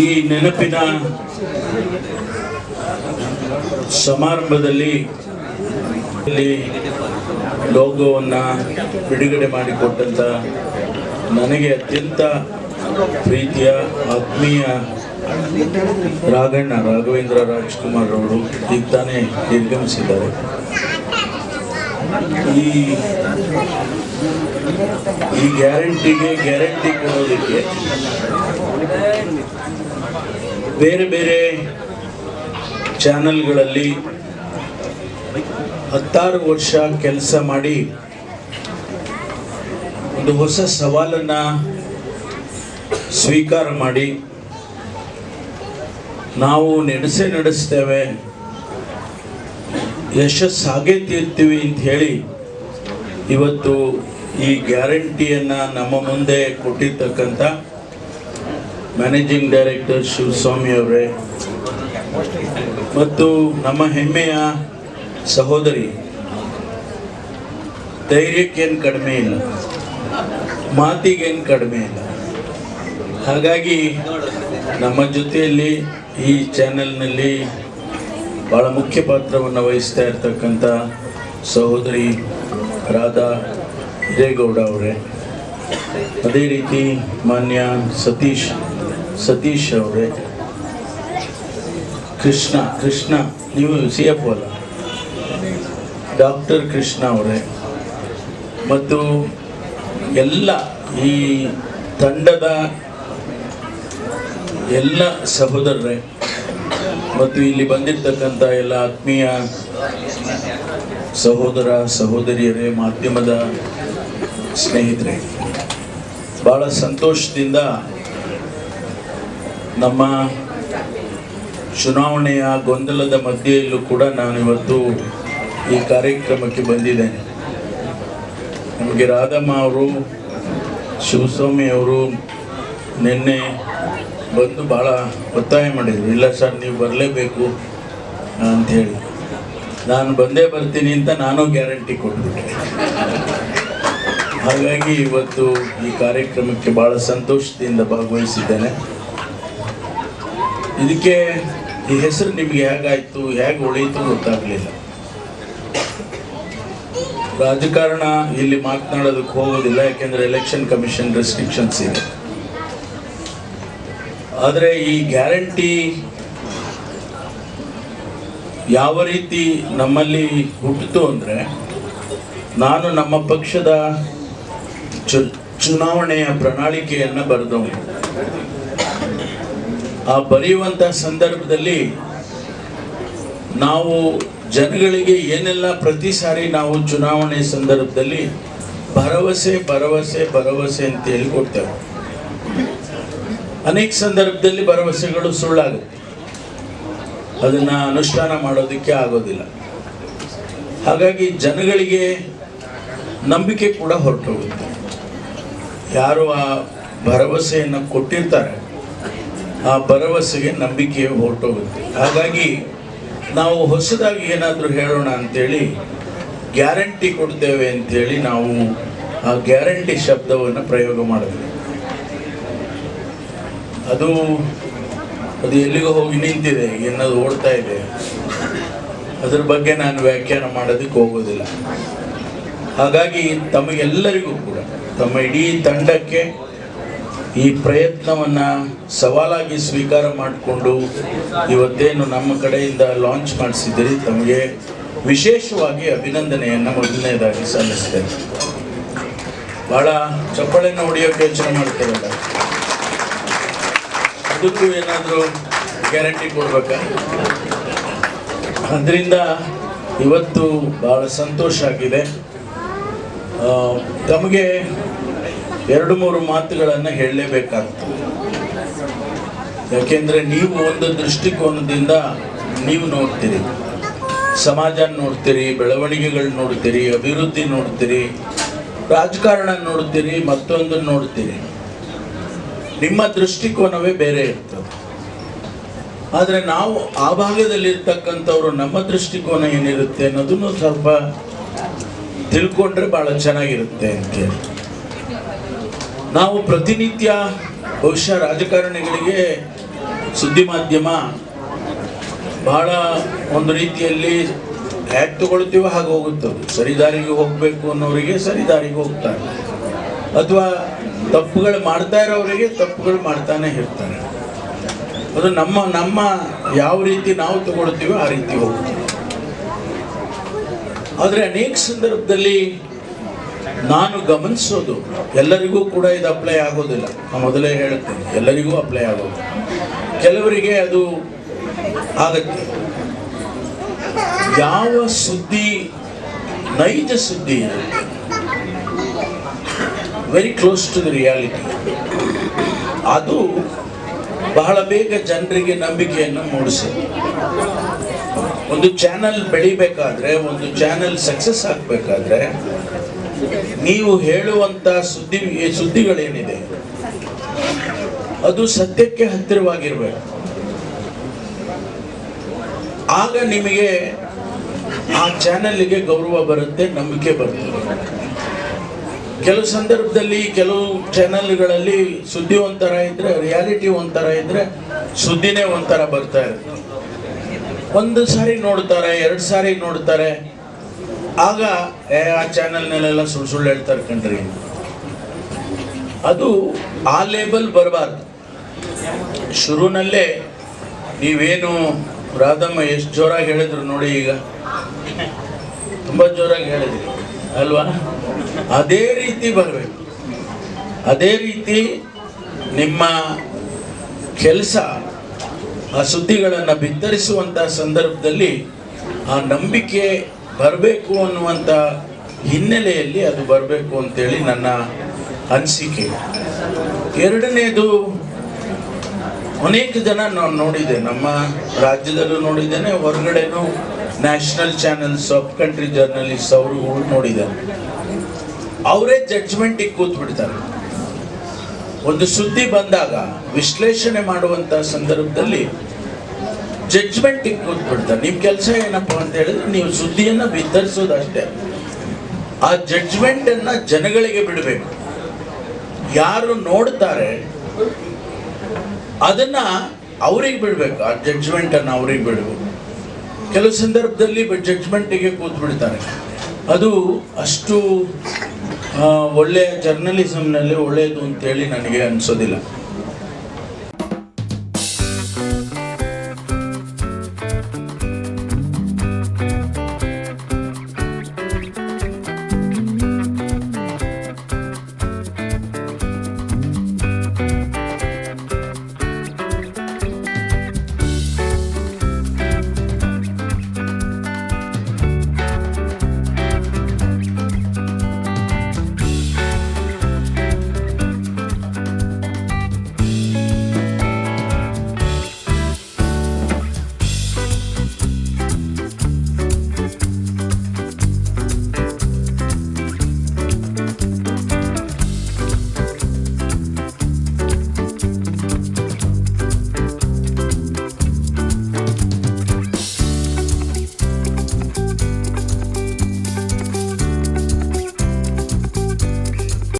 ಈ ನೆನಪಿನ ಸಮಾರಂಭದಲ್ಲಿ ಲೋಗೋವನ್ನು ಬಿಡುಗಡೆ ಮಾಡಿಕೊಟ್ಟಂಥ ನನಗೆ ಅತ್ಯಂತ ಪ್ರೀತಿಯ, ಆತ್ಮೀಯ ರಾಘಣ್ಣ, ರಾಘವೇಂದ್ರ ರಾಜ್ಕುಮಾರ್ ಅವರು ಈಗ ತಾನೇ ನಿರ್ಗಮಿಸಿದ್ದಾರೆ. ಈ ಈ ಗ್ಯಾರಂಟಿಗೆ, ಗ್ಯಾರಂಟಿ ಕೊಡೋದಕ್ಕೆ ಬೇರೆ ಬೇರೆ ಚಾನೆಲ್ಗಳಲ್ಲಿ ಹತ್ತಾರು ವರ್ಷ ಕೆಲಸ ಮಾಡಿ ಒಂದು ಹೊಸ ಸವಾಲನ್ನು ಸ್ವೀಕಾರ ಮಾಡಿ ನಾವು ನಡೆಸೇ ನಡೆಸ್ತೇವೆ. ಯಶಸ್ಸು ಹಾಗೇ ತೀರ್ತೀವಿ ಅಂತ ಹೇಳಿ ಇವತ್ತು ಈ ಗ್ಯಾರಂಟಿಯನ್ನು ನಮ್ಮ ಮುಂದೆ ಕೊಟ್ಟಿರ್ತಕ್ಕಂಥ ಮ್ಯಾನೇಜಿಂಗ್ ಡೈರೆಕ್ಟರ್ ಶಿವಸ್ವಾಮಿ ಅವರೇ. ಮತ್ತು ನಮ್ಮ ಹೆಮ್ಮೆಯ ಸಹೋದರಿ ಧೈರ್ಯಕ್ಕೇನು ಕಡಿಮೆ ಇಲ್ಲ ಮಾತಿಗೇನು ಕಡಿಮೆ ಇಲ್ಲ. ಹಾಗಾಗಿ ನಮ್ಮ ಜೊತೆಯಲ್ಲಿ ಈ ಚಾನೆಲ್ನಲ್ಲಿ ಭಾಳ ಮುಖ್ಯ ಪಾತ್ರವನ್ನು ವಹಿಸ್ತಾ ಇರ್ತಕ್ಕಂಥ ಸಹೋದರಿ ರಾಧಾ ಹಿರೇಗೌಡ ಅವರೇ. ಅದೇ ರೀತಿ ಮಾನ್ಯ ಸತೀಶ್ ಸತೀಶ್ ಅವರೇ. ಕೃಷ್ಣ ಕೃಷ್ಣ, ನೀವು ಸಿ ಎಫ್ ಅಲ್ಲ? ಡಾಕ್ಟರ್ ಕೃಷ್ಣ ಅವರೇ. ಮತ್ತು ಎಲ್ಲ ಈ ತಂಡದ ಎಲ್ಲ ಸಹೋದರರೇ, ಮತ್ತು ಇಲ್ಲಿ ಬಂದಿರತಕ್ಕಂಥ ಎಲ್ಲ ಆತ್ಮೀಯ ಸಹೋದರ, ಸಹೋದರಿಯರೇ, ಮಾಧ್ಯಮದ ಸ್ನೇಹಿತರೆ ಭಾಳ ಸಂತೋಷದಿಂದ ನಮ್ಮ ಚುನಾವಣೆಯ ಗೊಂದಲದ ಮಧ್ಯೆಯಲ್ಲೂ ಕೂಡ ನಾನು ಇವತ್ತು ಈ ಕಾರ್ಯಕ್ರಮಕ್ಕೆ ಬಂದಿದ್ದೇನೆ. ನಮಗೆ ರಾಧಮ್ಮ ಅವರು, ಶಿವಸ್ವಾಮಿ ಅವರು ನಿನ್ನೆ ಬಂದು ಭಾಳ ಒತ್ತಾಯ ಮಾಡಿದರು. ಇಲ್ಲ ಸರ್, ನೀವು ಬರಲೇಬೇಕು ಅಂಥೇಳಿ. ನಾನು ಬಂದೇ ಬರ್ತೀನಿ ಅಂತ ನಾನು ಗ್ಯಾರಂಟಿ ಕೊಟ್ಬಿಟ್ಟೆ ಹಾಗಾಗಿ ಇವತ್ತು ಈ ಕಾರ್ಯಕ್ರಮಕ್ಕೆ ಭಾಳ ಸಂತೋಷದಿಂದ ಭಾಗವಹಿಸಿದ್ದೇನೆ. ಇದಕ್ಕೆ ಈ ಹೆಸರು ನಿಮಗೆ ಹೇಗಾಯಿತು, ಹೇಗೆ ಉಳಿಯಿತು ಗೊತ್ತಾಗಲಿಲ್ಲ. ರಾಜಕಾರಣ ಇಲ್ಲಿ ಮಾತನಾಡೋದಕ್ಕೆ ಹೋಗೋದಿಲ್ಲ, ಯಾಕೆಂದರೆ ಎಲೆಕ್ಷನ್ ಕಮಿಷನ್ ರೆಸ್ಟ್ರಿಕ್ಷನ್ಸ್ ಇದೆ. ಆದರೆ ಈ ಗ್ಯಾರಂಟಿ ಯಾವ ರೀತಿ ನಮ್ಮಲ್ಲಿ ಹುಟ್ಟಿತು ಅಂದರೆ, ನಾನು ನಮ್ಮ ಪಕ್ಷದ ಚುನಾವಣೆಯ ಪ್ರಣಾಳಿಕೆಯನ್ನು ಬರೆದವನು. ಆ ಬರೆಯುವಂಥ ಸಂದರ್ಭದಲ್ಲಿ ನಾವು ಜನಗಳಿಗೆ ಏನೆಲ್ಲ ಪ್ರತಿ ಸಾರಿ ನಾವು ಚುನಾವಣೆ ಸಂದರ್ಭದಲ್ಲಿ ಭರವಸೆ ಭರವಸೆ ಭರವಸೆ ಅಂತ ಹೇಳಿ ಕೊಡ್ತೇವೆ ಅನೇಕ ಸಂದರ್ಭದಲ್ಲಿ ಭರವಸೆಗಳು ಸುಳ್ಳಾಗುತ್ತೆ. ಅದನ್ನು ಅನುಷ್ಠಾನ ಮಾಡೋದಕ್ಕೆ ಆಗೋದಿಲ್ಲ. ಹಾಗಾಗಿ ಜನಗಳಿಗೆ ನಂಬಿಕೆ ಕೂಡ ಹೊರಟೋಗುತ್ತೆ. ಯಾರು ಆ ಭರವಸೆಯನ್ನು ಕೊಟ್ಟಿರ್ತಾರೆ ಆ ಭರವಸೆಗೆ ನಂಬಿಕೆ ಹೊರಟೋಗುತ್ತೆ. ಹಾಗಾಗಿ ನಾವು ಹೊಸದಾಗಿ ಏನಾದರೂ ಹೇಳೋಣ ಅಂಥೇಳಿ ಗ್ಯಾರಂಟಿ ಕೊಡ್ತೇವೆ ಅಂಥೇಳಿ ನಾವು ಆ ಗ್ಯಾರಂಟಿ ಶಬ್ದವನ್ನು ಪ್ರಯೋಗ ಮಾಡಬೇಕು. ಅದು ಅದು ಎಲ್ಲಿಗೋ ಹೋಗಿ ನಿಂತಿದೆ, ಎನ್ನೋದು ಓಡ್ತಾ ಇದೆ. ಅದ್ರ ಬಗ್ಗೆ ನಾನು ವ್ಯಾಖ್ಯಾನ ಮಾಡೋದಕ್ಕೆ ಹೋಗೋದಿಲ್ಲ. ಹಾಗಾಗಿ ತಮಗೆಲ್ಲರಿಗೂ ಕೂಡ, ತಮ್ಮ ಇಡೀ ತಂಡಕ್ಕೆ ಈ ಪ್ರಯತ್ನವನ್ನು ಸವಾಲಾಗಿ ಸ್ವೀಕಾರ ಮಾಡಿಕೊಂಡು ಇವತ್ತೇನು ನಮ್ಮ ಕಡೆಯಿಂದ ಲಾಂಚ್ ಮಾಡಿಸಿದ್ದೀರಿ, ತಮಗೆ ವಿಶೇಷವಾಗಿ ಅಭಿನಂದನೆಯನ್ನು ಮೊದಲನೇದಾಗಿ ಸಲ್ಲಿಸ್ತೇನೆ. ಭಾಳ ಚಪ್ಪಳೆನ ಹೊಡೆಯೋಕೆ ಯೋಚನೆ ಮಾಡ್ತಾರಲ್ಲ? ಅದಕ್ಕೂ ಏನಾದರೂ ಗ್ಯಾರಂಟಿ ಕೊಡ್ಬೇಕಾ? ಅದರಿಂದ ಇವತ್ತು ಭಾಳ ಸಂತೋಷ ಆಗಿದೆ. ತಮಗೆ ಎರಡು ಮೂರು ಮಾತುಗಳನ್ನು ಹೇಳಲೇಬೇಕಾಗ್ತದೆ ಯಾಕೆಂದರೆ ನೀವು ಒಂದು ದೃಷ್ಟಿಕೋನದಿಂದ ನೀವು ನೋಡ್ತೀರಿ. ಸಮಾಜ ನೋಡ್ತೀರಿ, ಬೆಳವಣಿಗೆಗಳು ನೋಡ್ತೀರಿ, ಅಭಿವೃದ್ಧಿ ನೋಡ್ತೀರಿ, ರಾಜಕಾರಣ ನೋಡ್ತೀರಿ ಮತ್ತೊಂದು ನೋಡ್ತೀರಿ. ನಿಮ್ಮ ದೃಷ್ಟಿಕೋನವೇ ಬೇರೆ ಇರ್ತದೆ. ಆದರೆ ನಾವು ಆ ಭಾಗದಲ್ಲಿರ್ತಕ್ಕಂಥವ್ರು ನಮ್ಮ ದೃಷ್ಟಿಕೋನ ಏನಿರುತ್ತೆ ಅನ್ನೋದನ್ನು ಸ್ವಲ್ಪ ತಿಳ್ಕೊಂಡ್ರೆ ಭಾಳ ಚೆನ್ನಾಗಿರುತ್ತೆ ಅಂತೇಳಿ ನಾವು ಪ್ರತಿನಿತ್ಯ ಬಹುಶಃ ರಾಜಕಾರಣಿಗಳಿಗೆ ಸುದ್ದಿ ಮಾಧ್ಯಮ ಬಹಳ ಒಂದು ರೀತಿಯಲ್ಲಿ ಹ್ಯಾಕ್ ತಗೊಳ್ತೀವೋ ಹಾಗೆ ಹೋಗುತ್ತದೆ ಸರಿದಾರಿಗೆ ಹೋಗಬೇಕು ಅನ್ನೋರಿಗೆ ಸರಿದಾರಿಗೆ ಹೋಗ್ತಾರೆ. ಅಥವಾ ತಪ್ಪುಗಳು ಮಾಡ್ತಾ ಇರೋರಿಗೆ ತಪ್ಪುಗಳು ಮಾಡ್ತಾನೆ ಇರ್ತಾರೆ. ಅದು ನಮ್ಮ ನಮ್ಮ ಯಾವ ರೀತಿ ನಾವು ತಗೊಳ್ತೀವೋ ಆ ರೀತಿ ಹೋಗ್ತೀವಿ ಆದರೆ ಅನೇಕ ಸಂದರ್ಭದಲ್ಲಿ ನಾನು ಗಮನಿಸೋದು, ಎಲ್ಲರಿಗೂ ಕೂಡ ಇದು ಅಪ್ಲೈ ಆಗೋದಿಲ್ಲ. ನಾನು ಮೊದಲೇ ಹೇಳುತ್ತೇನೆ ಎಲ್ಲರಿಗೂ ಅಪ್ಲೈ ಆಗೋದು. ಕೆಲವರಿಗೆ ಅದು ಆಗತ್ತೆ. ಯಾವ ಸುದ್ದಿ ನೈಜ ಸುದ್ದಿ very close to the reality ಅದು ಬಹಳ ಬೇಗ ಜನರಿಗೆ ನಂಬಿಕೆಯನ್ನು ಮೂಡಿಸುತ್ತೆ. ಒಂದು ಚಾನಲ್ ಬೆಳಿಬೇಕಾದ್ರೆ, ಒಂದು ಚಾನಲ್ ಸಕ್ಸಸ್ ಆಗಬೇಕಾದ್ರೆ ನೀವು ಹೇಳುವಂತ ಸುದ್ದಿ, ಸುದ್ದಿಗಳೇನಿದೆ? ಅದು ಸತ್ಯಕ್ಕೆ ಹತ್ತಿರವಾಗಿರ್ಬೇಕು. ಆಗ ನಿಮಗೆ ಆ ಚಾನಲ್ಗೆ ಗೌರವ ಬರುತ್ತೆ, ನಂಬಿಕೆ ಬರುತ್ತೆ. ಕೆಲವು ಸಂದರ್ಭದಲ್ಲಿ ಕೆಲವು ಚಾನೆಲ್ಗಳಲ್ಲಿ ಸುದ್ದಿ ಒಂಥರ ಇದ್ರೆ, ರಿಯಾಲಿಟಿ ಒಂಥರ ಇದ್ರೆ ಸುದ್ದಿನೇ ಒಂಥರ ಬರ್ತಾ ಇರುತ್ತೆ. ಒಂದು ಸಾರಿ ನೋಡ್ತಾರೆ, ಎರಡು ಸಾರಿ ನೋಡ್ತಾರೆ. ಆಗ ಏ, ಆ ಚಾನೆಲ್ನಲ್ಲೆಲ್ಲ ಸುಳ್ಳು ಸುಳ್ಳು ಹೇಳ್ತಾರೆ ಕಣ್ರಿ. ಅದು ಆ ಲೇಬಲ್ ಬರಬಾರ್ದು. ಶುರುವಿನಲ್ಲೇ ನೀವೇನು ರಾಧಮ್ಮ ಎಷ್ಟು ಜೋರಾಗಿ ಹೇಳಿದ್ರು ನೋಡಿ ಈಗ. ತುಂಬ ಜೋರಾಗಿ ಹೇಳಿದ್ರಿ, ಅಲ್ವಾ? ಅದೇ ರೀತಿ ಬರಬೇಕು. ಅದೇ ರೀತಿ ನಿಮ್ಮ ಕೆಲಸ, ಆ ಸುದ್ದಿಗಳನ್ನು ಬಿತ್ತರಿಸುವಂಥ ಸಂದರ್ಭದಲ್ಲಿ ಆ ನಂಬಿಕೆ ಬರಬೇಕು ಅನ್ನುವಂಥ ಹಿನ್ನೆಲೆಯಲ್ಲಿ ಅದು ಬರಬೇಕು ಅಂತೇಳಿ ನನ್ನ ಅನಿಸಿಕೆ. ಎರಡನೇದು, ಅನೇಕ ಜನ ನಾನು ನೋಡಿದೆ, ನಮ್ಮ ರಾಜ್ಯದಲ್ಲೂ ನೋಡಿದ್ದೇನೆ, ಹೊರಗಡೆನೂ national channels sub country journalist ಅವರು ನೋಡಿದ್ದಾರೆ. ಅವರೇ ಜಡ್ಜ್ಮೆಂಟಿಗೆ ಕೂತ್ ಬಿಡ್ತಾರೆ ಒಂದು ಸುದ್ದಿ ಬಂದಾಗ, ವಿಶ್ಲೇಷಣೆ ಮಾಡುವಂಥ ಸಂದರ್ಭದಲ್ಲಿ ಜಡ್ಜ್ಮೆಂಟಿಗೆ ಕೂತ್ ಬಿಡ್ತಾರೆ ನಿಮ್ಮ ಕೆಲಸ ಏನಪ್ಪಾ ಅಂತ ಹೇಳಿದ್ರೆ ನೀವು ಸುದ್ದಿಯನ್ನ ಬಿತ್ತರಿಸೋದಷ್ಟೇ. ಆ ಜಡ್ಜ್ಮೆಂಟ್ ಅನ್ನ ಜನಗಳಿಗೆ ಬಿಡಬೇಕು. ಯಾರು ನೋಡ್ತಾರೆ, ಅದನ್ನ ಅವ್ರಿಗೆ ಬಿಡ್ಬೇಕು. ಆ ಜಡ್ಜ್ಮೆಂಟ್ ಅನ್ನ ಅವ್ರಿಗೆ ಬಿಡಬೇಕು. ಕೆಲವು ಸಂದರ್ಭದಲ್ಲಿ ಜಡ್ಜ್ಮೆಂಟಿಗೆ ಕೂತ್ ಬಿಡ್ತಾರೆ ಅದು ಅಷ್ಟು ಒಳ್ಳೆಯ ಜರ್ನಲಿಸಮ್ನಲ್ಲಿ ಒಳ್ಳೆಯದು ಅಂತೇಳಿ ನನಗೆ ಅನಿಸೋದಿಲ್ಲ.